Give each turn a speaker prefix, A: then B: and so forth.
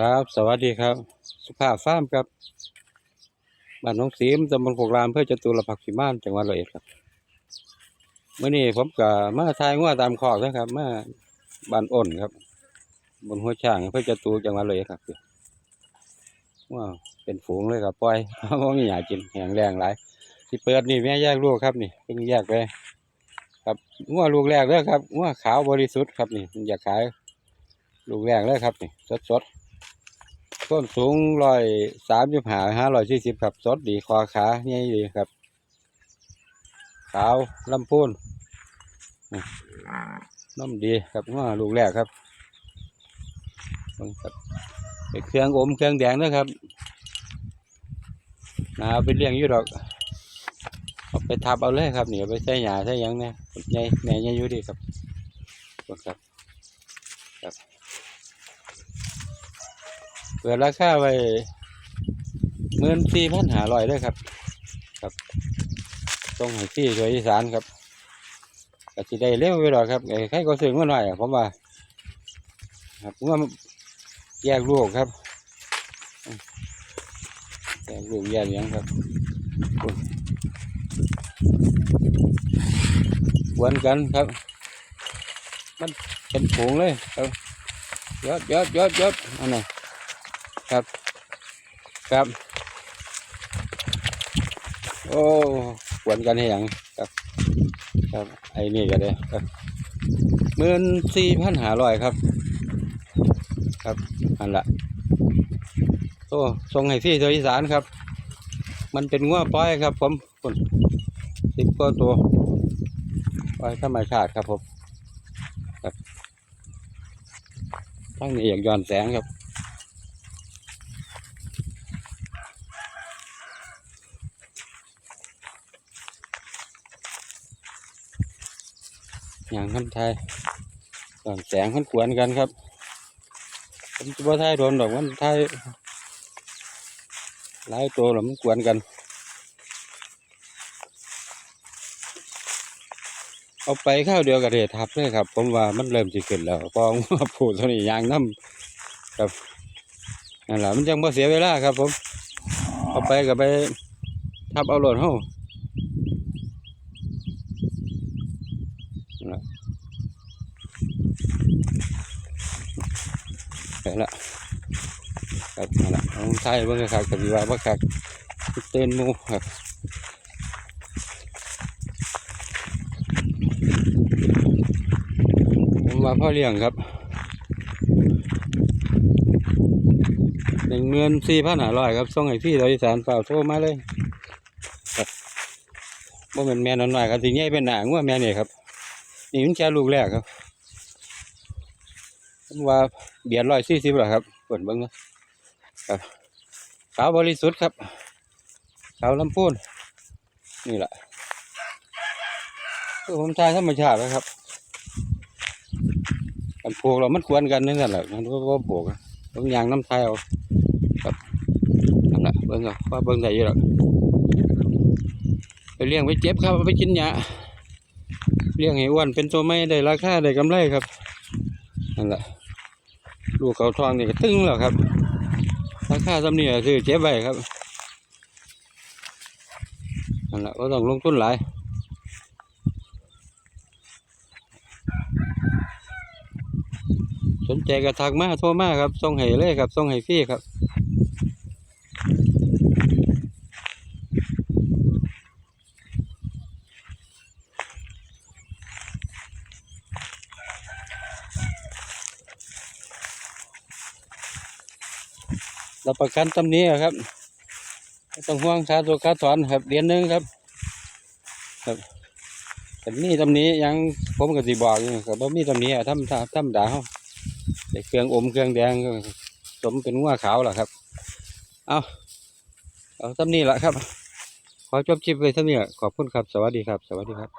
A: ครับ สวัสดีครับ สุภาพฟาร์มครับบ้านหน้องสีมตำบลโคกรามเพื่อจตุรพักษ์พิมานจังหวัดร้อยเอ็ดครับเมื่อนี้ผมก็มาทายงัวตามคอกนะครับ มาบ้านอ้นครับ บนหัวช่างเพื่อจตุจังหวัดร้อยเอ็ดครับว่าเป็นฝูงเลยครับปล่อยเพราะมีหยากินแห้งแรงหลายที่เปิดนี่แม่แยกลูกครับนี่เพิ่งแยกไปครับงัวลูกแรกเลยครับงัวขาวบริสุทธิ์ครับนี่มันอยากขายลูกแรกเลยครับนี่สดส ต้นสูงร้อยสามสิบห้าห้าร้อยสี่สิบครับสดดีคอขาใหญ่ดีครับ ขาวลำพูนนี่น้ำดีครับว่าลูกแรกครับเครื่องอมเครื่องแดงนะครับนาเอาไปเลี้ยงอยู่ดอกเอาไปทับเอาเลยครับเหนี่เอาไปใส่หญ้าใส่ยังเนี่ยใหญ่แม่ใหญ่อยู่ดีครับเบิ่งครับ เปิดราคาไว้หมื่นสี่พันหาร้อยด้วยครับ ครับตรงให้ที่สวยอีสานครับก็สิได้เร็วไปหรอกครับไอ้ใครก็ซื้อมาหน่อยผมว่า ครับว่าแยกลูกครับแยกลูกแยกหยังครับวนกันครับ มันเป็นผงเลยครับยอดยอดยอดยอดอันไหน ครับ ครับ โอ้หวนกันให้ยังครับ ครับ ไอ้นี่ก็ได้ครับหมื่นสี่พันหาร้อยครับ ครับอันละโอ้ส่งให้พี่ตัวอีสานครับ มันเป็นงัวปล่อยครับ ผมคนสิบกว่าตัวปล่อยธรรมชาติครับผมครับทั้งนี้อยากย้อนแสงครับ อย่างน้ำไทยแสงมันกวนกันครับผมจะบ่ไทยโดนดอกมันไทยหลายตัวหรอมันกวนกัน เอาไปข้าวเดียวกับเดทับเลยครับ ผมว่ามันเริ่มจะขึ้นแล้วพอว่าผูดเท่านี้ยางน้ำครับนั่นแหละมันจังบ่เสียเวลาครับ ผม เอาไปกับไปทับเอาหลดเฮา ไปละครับนั่นละเอาใช่บิ่งครับกับว่าบ่คักเต้นมูครับผมาพ่อเลี้ยงครับหนึ่งเงินสี่พันห้าร้อยครับส่งให้พี่เราอีสานเปล่าโทรมาเลยบ่เป็นแม่นอนหน่อยครับสิใหญ่เป็นหนังว่าแม่เนี่ยครับนี่มันแค่ลูกแรกครับ ผมว่าเบียดร้อยสี่สิบหรอครับเปิดเบิ้งนะครับขาวบริสุทธิ์ครับขาวลำพูนนี่แหละคือผมทายธรรมชาตินะครับกันปลูกเรามันควรกันนั่นแหละมันก็ปลูกต้องยางน้ำไทยเอาครับนั่นแหละเบิ้งเอาว่าเบิ้งได้อยู่หรอกไปเลี้ยงไปเจ็บครับไปกินยาเลี้ยงให้อ้วนเป็นตัวไม่ได้ราคาได้กำไรครับนั่นแหละ ลูกเขาทองนี่ก็ตึงแล้วครับราคาสำเนียคือเจ็บไว้ครับนั่นแหละก็ต้องลงทุนหลายสนใจกระทักมาโทรมาครับส่งให้เลยครับส่งให้ฟรีครับ รับประกันตำนี้ครับต้องห่วงค่าตัวค่าถอนครับเดือนหนึงครับ ครับแต่นี่ตำนี้ยังผมก็สิบอกอยู่ครับว่ามีตำนี้อะทำทำทำดาวแต่เครื่องอมเครื่องแดงสมเป็นงัวขาวแหละครับ เอาเอาตำนี้ละครับ ขอจบคลิปไว้เท่านี้ขอบคุณครับ สวัสดีครับ สวัสดีครับ